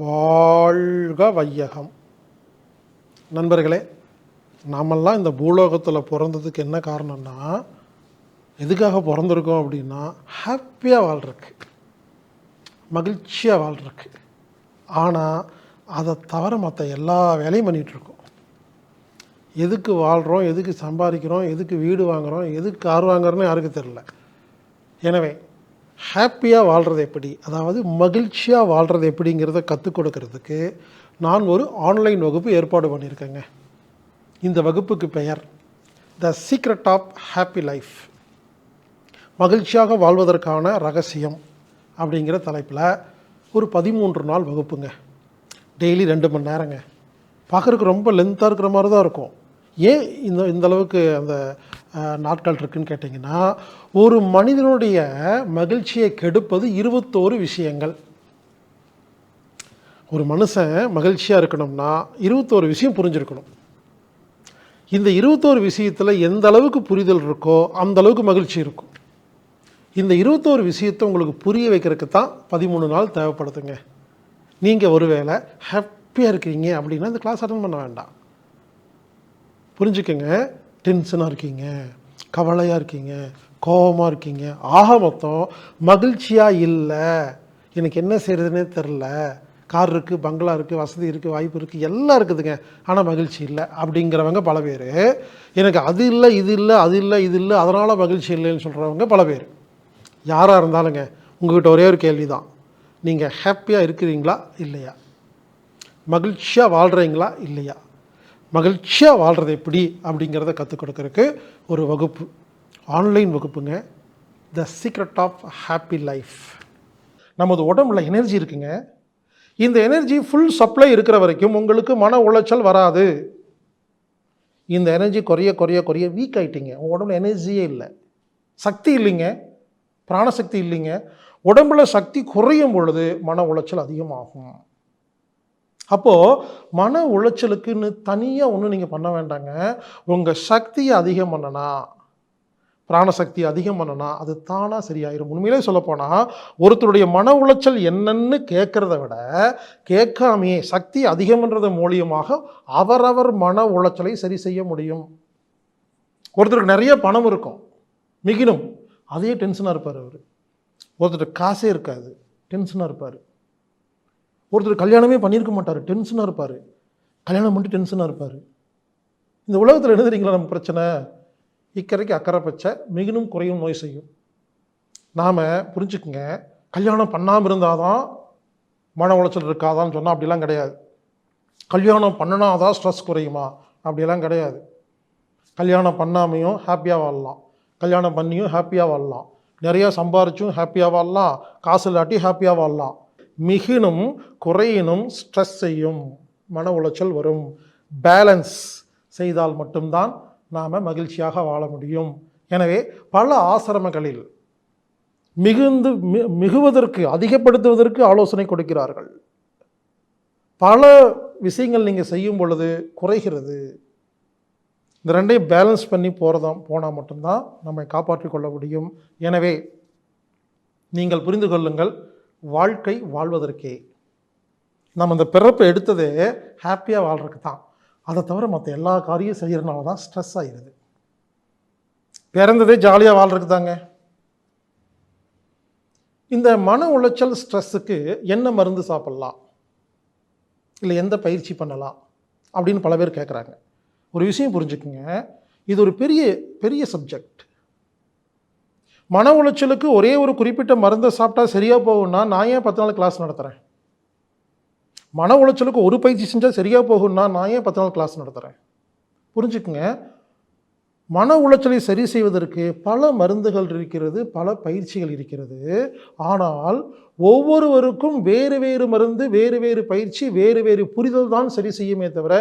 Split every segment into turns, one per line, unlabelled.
வாழ்க வையகம். நண்பர்களே நாமெல்லாம் இந்த பூலோகத்தில் பிறந்ததுக்கு என்ன காரணம்னா எதுக்காக பிறந்திருக்கோம் அப்படின்னா ஹாப்பியாக வாழ்கிறக்கு மகிழ்ச்சியாக வாழ்கிறக்கு ஆனால் அதை தவிர மற்ற எல்லா வேலையும் பண்ணிகிட்ருக்கோம். எதுக்கு வாழ்கிறோம் எதுக்கு சம்பாதிக்கிறோம் எதுக்கு வீடு வாங்குகிறோம் எதுக்கு கார் வாங்குறோன்னு யாருக்கு தெரில எனவே ஹாப்பியாக வாழ்கிறது எப்படி? அதாவது மகிழ்ச்சியாக வாழ்கிறது எப்படிங்கிறத கற்றுக் கொடுக்கறதுக்கு நான் ஒரு ஆன்லைன் வகுப்பு ஏற்பாடு பண்ணியிருக்கேங்க. இந்த வகுப்புக்கு பெயர் the secret of happy life மகிழ்ச்சியாக வாழ்வதற்கான ரகசியம் அப்படிங்கிற தலைப்பில் ஒரு பதிமூன்று நாள் வகுப்புங்க. டெய்லி ரெண்டு மணி நேரங்க. பார்க்குறதுக்கு ரொம்ப லென்த்தாக இருக்கிற மாதிரி தான் இருக்கும். ஏன் இந்த இந்தளவுக்கு அந்த நாட்கள் இருக்குன்னு கேட்டிங்கன்னா ஒரு மனிதனுடைய மகிழ்ச்சியை கெடுப்பது இருபத்தோரு விஷயங்கள். ஒரு மனுஷன் மகிழ்ச்சியாக இருக்கணும்னா இருபத்தோரு விஷயம் புரிஞ்சிருக்கணும். இந்த இருபத்தோரு விஷயத்தில் எந்த அளவுக்கு புரிதல் இருக்கோ அந்த அளவுக்கு மகிழ்ச்சி இருக்கும். இந்த இருபத்தோரு விஷயத்தை உங்களுக்கு புரிய வைக்கிறதுக்கு தான் பதிமூணு நாள் தேவைப்படுதுங்க. நீங்கள் ஒருவேளை ஹாப்பியாக இருக்கிறீங்க அப்படின்னா இந்த கிளாஸ் அட்டன் பண்ண வேண்டாம். புரிஞ்சுக்கங்க? டென்ஷனாக இருக்கீங்க கவலையாக இருக்கீங்க கோபமாக இருக்கீங்க. ஆக மொத்தம் மகிழ்ச்சியாக இல்லை. எனக்கு என்ன செய்கிறதுனே தெரில. கார் இருக்குது பங்களா இருக்குது வசதி இருக்குது வாய்ப்பு இருக்குது எல்லாம் இருக்குதுங்க. ஆனால் மகிழ்ச்சி இல்லை அப்படிங்கிறவங்க பல பேர். எனக்கு அது இல்லை இது இல்லை அது இல்லை இது இல்லை அதனால் மகிழ்ச்சி இல்லைன்னு சொல்கிறவங்க பல பேர். யாராக இருந்தாலுங்க உங்ககிட்ட ஒரே ஒரு கேள்வி தான் நீங்கள் ஹாப்பியாக இருக்கிறீங்களா இல்லையா? மகிழ்ச்சியாக வாழ்கிறீங்களா இல்லையா? மகிழ்ச்சியாக வாழ்கிறது எப்படி அப்படிங்கிறத கற்றுக் கொடுக்கறதுக்கு ஒரு வகுப்பு. Online வகுப்புங்க. The secret of happy life நமது உடம்புல எனர்ஜி இருக்குங்க. இந்த எனர்ஜி ஃபுல் சப்ளை இருக்கிற வரைக்கும் உங்களுக்கு மன உளைச்சல் வராது. இந்த எனர்ஜி குறைய குறைய குறைய வீக் ஆகிட்டீங்க உங்கள் உடம்புல எனர்ஜியே இல்லை. சக்தி இல்லைங்க. பிராணசக்தி இல்லைங்க. உடம்புல சக்தி குறையும் பொழுது மன உளைச்சல் அதிகமாகும். அப்போது மன உளைச்சலுக்குன்னு தனியாக ஒன்றும் நீங்கள் பண்ண வேண்டாங்க. உங்கள் சக்தியை அதிகம் பண்ணனா பிராணசக்தி அதிகம் பண்ணனா அது தானாக சரியாயிரும். உண்மையிலே சொல்லப்போனால் ஒருத்தருடைய மன உளைச்சல் என்னன்னு கேட்குறத விட கேட்காமையே சக்தி அதிகம்ன்றது மூலியமாக அவரவர் மன உளைச்சலை சரி செய்ய முடியும். ஒருத்தருக்கு நிறைய பணம் இருக்கும். மிகினும். அதே டென்ஷனாக இருப்பார் அவர். ஒருத்தருக்கு காசே இருக்காது. டென்ஷனாக இருப்பார். ஒருத்தர் கல்யாணமே பண்ணியிருக்க மாட்டார். டென்ஷனாக இருப்பார். கல்யாணம் பண்ணிட்டு டென்ஷனாக இருப்பார். இந்த உலகத்தில் என்ன தெரியுங்களா நம்ம பிரச்சனை? இக்கரைக்கு அக்கறை பச்சை மிகுனும் குறையும் நோய் செய்யும். நாம் புரிஞ்சுக்குங்க. கல்யாணம் பண்ணாமல் இருந்தால் தான் மன உளைச்சல் இருக்காதான்னு சொன்னால் அப்படிலாம் கிடையாது. கல்யாணம் பண்ணினாதான் ஸ்ட்ரெஸ் குறையுமா? அப்படிலாம் கிடையாது. கல்யாணம் பண்ணாமையும் ஹாப்பியாக வாழலாம். கல்யாணம் பண்ணியும் ஹாப்பியாக வாழலாம். நிறையா சம்பாரிச்சும் ஹாப்பியாக வாழலாம். காசு இல்லாட்டி ஹாப்பியாக வாழலாம். மிகினும் குறையினும் ஸ்ட்ரெஸ் செய்யும். மன உளைச்சல் வரும். பேலன்ஸ் செய்தால் மட்டும்தான் நாம் மகிழ்ச்சியாக வாழ முடியும். எனவே பல ஆசிரமங்களில் மிகுந்து மி- மிகுவதற்கு அதிகப்படுத்துவதற்கு ஆலோசனை கொடுக்கிறார்கள். பல விஷயங்கள் நீங்கள் செய்யும் பொழுது குறைகிறது. இந்த ரெண்டையும் பேலன்ஸ் பண்ணி போகிறதா போனால் மட்டும்தான் நம்மை காப்பாற்றிக் கொள்ள முடியும். எனவே நீங்கள் புரிந்து கொள்ளுங்கள் வாழ்க்கை வாழ்வதற்கே. நம்ம இந்த பிறப்பை எடுத்ததே ஹாப்பியாக வாழ்றதுக்கு தான். அதை தவிர மற்ற எல்லா காரியம் செய்கிறனால தான் ஸ்ட்ரெஸ் ஆகிடுது பிறந்ததே ஜாலியாக வாழ்றதுக்கு தாங்க. இந்த மன உளைச்சல் ஸ்ட்ரெஸ்ஸுக்கு என்ன மருந்து சாப்பிட்லாம்? இல்லை எந்த பயிற்சி பண்ணலாம்? அப்படின்னு பல பேர் கேட்குறாங்க ஒரு விஷயம் புரிஞ்சுக்குங்க. இது ஒரு பெரிய பெரிய சப்ஜெக்ட் மன உளைச்சலுக்கு ஒரே ஒரு குறிப்பிட்ட மருந்தை சாப்பிட்டா சரியாக போகும்னா நான் ஏன் பத்து நாள் கிளாஸ் நடத்துகிறேன் மன உளைச்சலுக்கு ஒரு பயிற்சி செஞ்சால் சரியாக போகும்னா நான் ஏன் பத்து நாள் கிளாஸ் நடத்துகிறேன் புரிஞ்சுக்குங்க. மன உளைச்சலை சரி செய்வதற்கு பல மருந்துகள் இருக்கிறது பல பயிற்சிகள் இருக்கிறது. ஆனால் ஒவ்வொருவருக்கும் வேறு வேறு மருந்து வேறு வேறு பயிற்சி வேறு வேறு புரிதல் தான் சரி செய்யுமே தவிர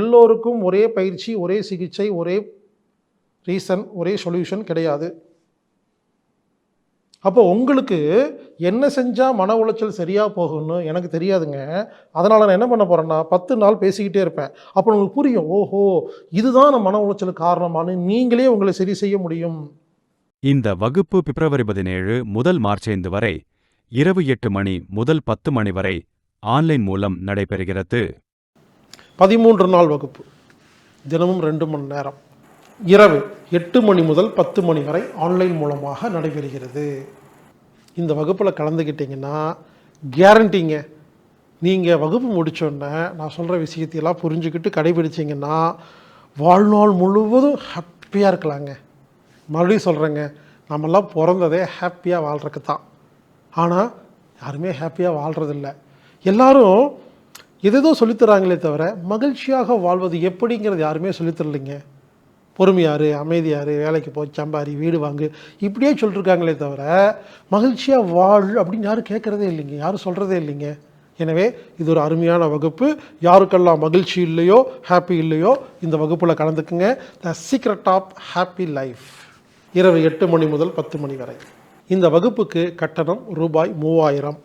எல்லோருக்கும் ஒரே பயிற்சி ஒரே சிகிச்சை ஒரே ரீசன் ஒரே சொல்யூஷன் கிடையாது. அப்போ உங்களுக்கு என்ன செஞ்சால் மன உளைச்சல் சரியாக போகும்னு எனக்கு தெரியாதுங்க. அதனால் நான் என்ன பண்ண போகிறேன்னா பத்து நாள் பேசிக்கிட்டே இருப்பேன். அப்போ உங்களுக்கு புரியும் ஓஹோ இதுதான் நான் மன உளைச்சலுக்கு காரணமானு நீங்களே உங்களை சரி செய்ய முடியும்.
இந்த வகுப்பு பிப்ரவரி பதினேழு முதல் மார்ச் ஐந்து வரை இரவு எட்டு மணி முதல் பத்து மணி வரை ஆன்லைன் மூலம் நடைபெறுகிறது.
பதிமூன்று நாள் வகுப்பு. தினமும் ரெண்டு மணி நேரம். இரவு எட்டு மணி முதல் பத்து மணி வரை ஆன்லைன் மூலமாக நடைபெறுகிறது. இந்த வகுப்பில் கலந்துக்கிட்டிங்கன்னா கேரண்டிங்க நீங்கள் வகுப்பு முடித்தோடனே நான் சொல்கிற விஷயத்தையெல்லாம் புரிஞ்சுக்கிட்டு கடைபிடிச்சிங்கன்னா வாழ்நாள் முழுவதும் ஹாப்பியாக இருக்கலாங்க. மறுபடியும் சொல்கிறேங்க நம்மெல்லாம் பிறந்ததே ஹாப்பியாக வாழ்கிறதுக்கு தான். ஆனால் யாருமே ஹாப்பியாக வாழ்கிறதில்ல எல்லோரும் எதேதோ சொல்லித்தராங்களே தவிர மகிழ்ச்சியாக வாழ்வது எப்படிங்கிறது யாருமே சொல்லித்தரலைங்க பொறுமையாரு அமைதியாரு வேலைக்கு போய் சம்பாரி வீடு வாங்கு. இப்படியே சொல்லிருக்காங்களே தவிர மகிழ்ச்சியாக வாழ் அப்படின்னு யாரும் கேட்குறதே இல்லைங்க. யாரும் சொல்கிறதே இல்லைங்க. எனவே இது ஒரு அருமையான வகுப்பு. யாருக்கெல்லாம் மகிழ்ச்சி இல்லையோ ஹாப்பி இல்லையோ இந்த வகுப்பில் கலந்துக்குங்க. The secret of happy life இரவு எட்டு மணி முதல் பத்து மணி வரை. இந்த வகுப்புக்கு கட்டணம் ரூபாய் மூவாயிரம்.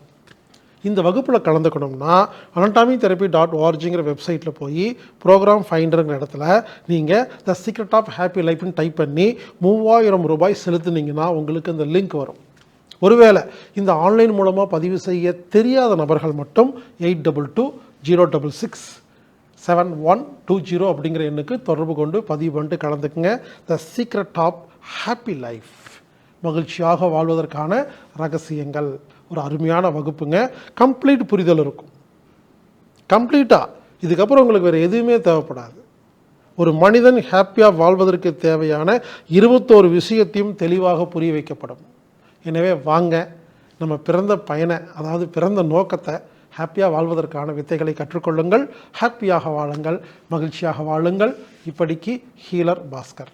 இந்த வகுப்பில் கலந்துக்கணும்னா அனட்டாமி தெரப்பி டாட் ஓஆர்ஜிங்கிற வெப்சைட்டில் போய் ப்ரோக்ராம் ஃபைண்டருங்கிற இடத்துல நீங்கள் த சீக்ரெட் ஆஃப் ஹாப்பி லைஃப்னு டைப் பண்ணி மூவாயிரம் ரூபாய் செலுத்துனீங்கன்னா உங்களுக்கு இந்த லிங்க் வரும். ஒருவேளை இந்த ஆன்லைன் மூலமாக பதிவு செய்ய தெரியாத நபர்கள் மட்டும் eight double two zero double six seven one two zero அப்படிங்கிற எண்ணுக்கு தொடர்பு கொண்டு பதிவு பண்ணிட்டு கலந்துக்குங்க. The secret of happy life மகிழ்ச்சியாக வாழ்வதற்கான ரகசியங்கள். ஒரு அருமையான வகுப்புங்க. கம்ப்ளீட் புரிதல் இருக்கும். கம்ப்ளீட்டாக இதுக்கப்புறம் உங்களுக்கு வேறு எதுவுமே தேவைப்படாது. ஒரு மனிதன் ஹாப்பியாக வாழ்வதற்கு தேவையான இருபத்தோரு விஷயத்தையும் தெளிவாக புரிய வைக்கப்படும். எனவே வாங்க நம்ம பிறந்த பயனை அதாவது பிறந்த நோக்கத்தை ஹாப்பியாக வாழ்வதற்கான வித்தைகளை கற்றுக்கொள்ளுங்கள். ஹாப்பியாக வாழுங்கள். மகிழ்ச்சியாக வாழுங்கள். இப்படிக்கு ஹீலர் பாஸ்கர்.